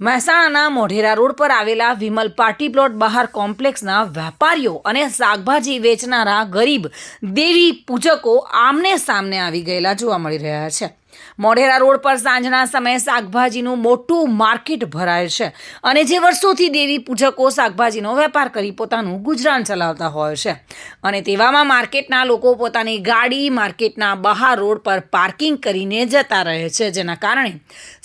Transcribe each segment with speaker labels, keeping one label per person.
Speaker 1: મહેસાણાના મોઢેરા રોડ પર આવેલા વિમલ પાર્ટી પ્લોટ બહાર કોમ્પ્લેક્સના વેપારીઓ અને શાકભાજી વેચનારા ગરીબ દેવી પૂજકો આમને સામને આવી ગયેલા જોવા મળી રહ્યા છે. મોઢેરા રોડ પર સાંજના સમયે શાકભાજીનું મોટું માર્કેટ ભરાય છે. અને જે વર્ષોથી દેવી પૂજકો શાકભાજીનો વેપાર કરી પોતાનું ગુજરાન ચલાવતા હોય છે. અને તેવામાં માર્કેટના લોકો પોતાની ગાડી માર્કેટના બહાર રોડ પર પાર્કિંગ કરીને જતા રહે છે. જેના કારણે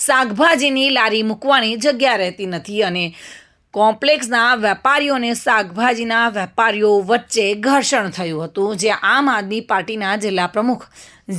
Speaker 1: શાકભાજીની લારી મૂકવાની જગ્યા રહેતી નથી અને કોમ્પ્લેક્સના વેપારીઓ અને શાકભાજીના વેપારીઓ વચ્ચે ઘર્ષણ થયું હતું, જે આમ આદમી પાર્ટીના જિલ્લા પ્રમુખ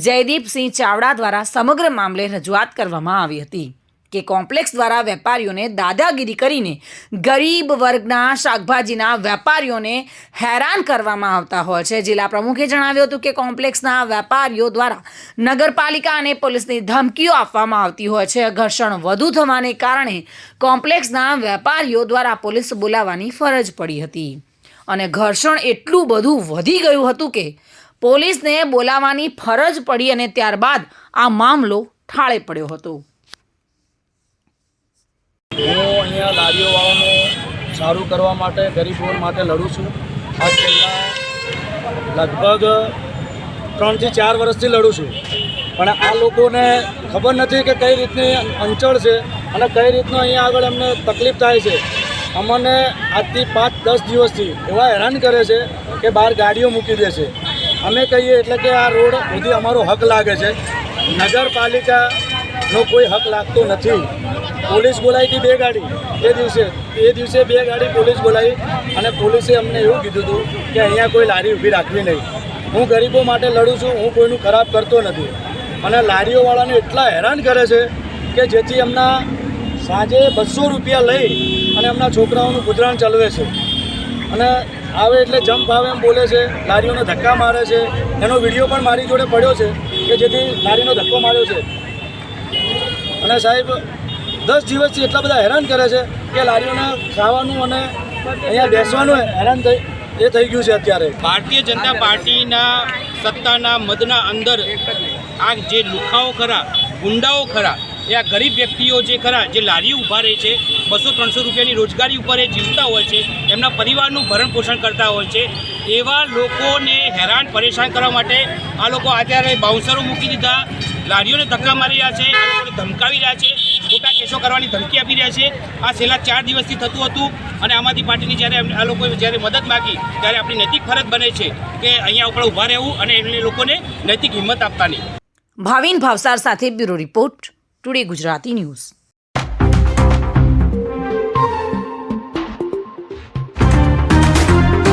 Speaker 1: જયદીપસિંહ ચાવડા દ્વારા સમગ્ર મામલે રજૂઆત કરવામાં આવી હતી. કે કોમ્પ્લેક્સ દ્વારા વેપારીઓને દાદાગીરી કરીને ગરીબ વર્ગના શાકભાજીના વેપારીઓને હેરાન કરવામાં આવતા હોય છે. જિલ્લા પ્રમુખે જણાવ્યું હતું કે કોમ્પ્લેક્સના વેપારીઓ દ્વારા નગરપાલિકા અને પોલીસની ધમકીઓ આપવામાં આવતી હોય છે. ઘર્ષણ વધુ થવાને કારણે કોમ્પ્લેક્સના વેપારીઓ દ્વારા પોલીસ બોલાવવાની ફરજ પડી હતી. અને ઘર્ષણ એટલું બધું વધી ગયું હતું કે પોલીસને બોલાવવાની ફરજ પડી અને ત્યારબાદ આ મામલો ઠાળે પડ્યો હતો.
Speaker 2: હું અહીંયા લારીઓવાળાનું સારું કરવા માટે, ગરીબો માટે લડું છું. આ છેલ્લા લગભગ ત્રણથી ચાર વર્ષથી લડું છું. પણ આ લોકોને ખબર નથી કે કઈ રીતની અંચળ છે અને કઈ રીતનું અહીંયા આગળ એમને તકલીફ થાય છે. અમને આજથી પાંચ, દસ દિવસથી એવા હેરાન કરે છે કે બહાર ગાડીઓ મૂકી દે છે. અમે કહીએ એટલે કે આ રોડ સુધી અમારો હક લાગે છે. નગરપાલિકાનો કોઈ હક લાગતો નથી. પોલીસ બોલાવી હતી બે ગાડી. એ દિવસે એ દિવસે બે ગાડી પોલીસ બોલાવી અને પોલીસે અમને એવું કીધું હતું કે અહીંયા કોઈ લારી ઊભી રાખવી નહીં. હું ગરીબો માટે લડું છું, હું કોઈનું ખરાબ કરતો નથી. અને લારીઓવાળાને એટલા હેરાન કરે છે કે જેથી એમના સાંજે બસો રૂપિયા લઈ અને એમના છોકરાઓનું ગુજરાન ચલાવે છે. અને આવે એટલે જમ્પ આવે એમ બોલે છે, લારીઓને ધક્કા મારે છે. એનો વીડિયો પણ મારી જોડે પડ્યો છે કે જેથી લારીનો ધક્કો માર્યો છે. અને સાહેબ, દસ દિવસથી એટલા બધા હેરાન કરે છે કે લારીઓને ખાવાનું અને અહીંયા બેસવાનું હેરાન થઈ, એ થઈ ગયું છે અત્યારે.
Speaker 3: ભારતીય જનતા પાર્ટીના સત્તાના મદના અંદર આ જે લુખાઓ ખરા, ગુંડાઓ ખરા, એ આ ગરીબ વ્યક્તિઓ જે ખરા, જે લારી ઊભા રહે છે, બસો ત્રણસો રૂપિયાની રોજગારી ઉપર એ જીવતા હોય છે, એમના પરિવારનું ભરણ પોષણ કરતા હોય છે, એવા લોકોને હેરાન પરેશાન કરવા માટે આ લોકો અત્યારે બાઉન્સરો મૂકી દીધા લારીઓને ધક્કા મારી રહ્યા છે આ લોકોને ધમકાવી રહ્યા છે, ખોટા કેસો કરવાની ધમકી આપી રહ્યા છે. આ છેલ્લા ચાર દિવસથી થતું હતું અને આમ પાર્ટીની જ્યારે આ લોકોએ જ્યારે મદદ માગી, ત્યારે આપણી નૈતિક ફરજ બને છે કે અહીંયા ઉપર ઊભા રહેવું અને એમને લોકોને નૈતિક હિંમત આપવાની.
Speaker 1: ભાવિન ભાવસાર સાથે bureau report, today Gujarati news.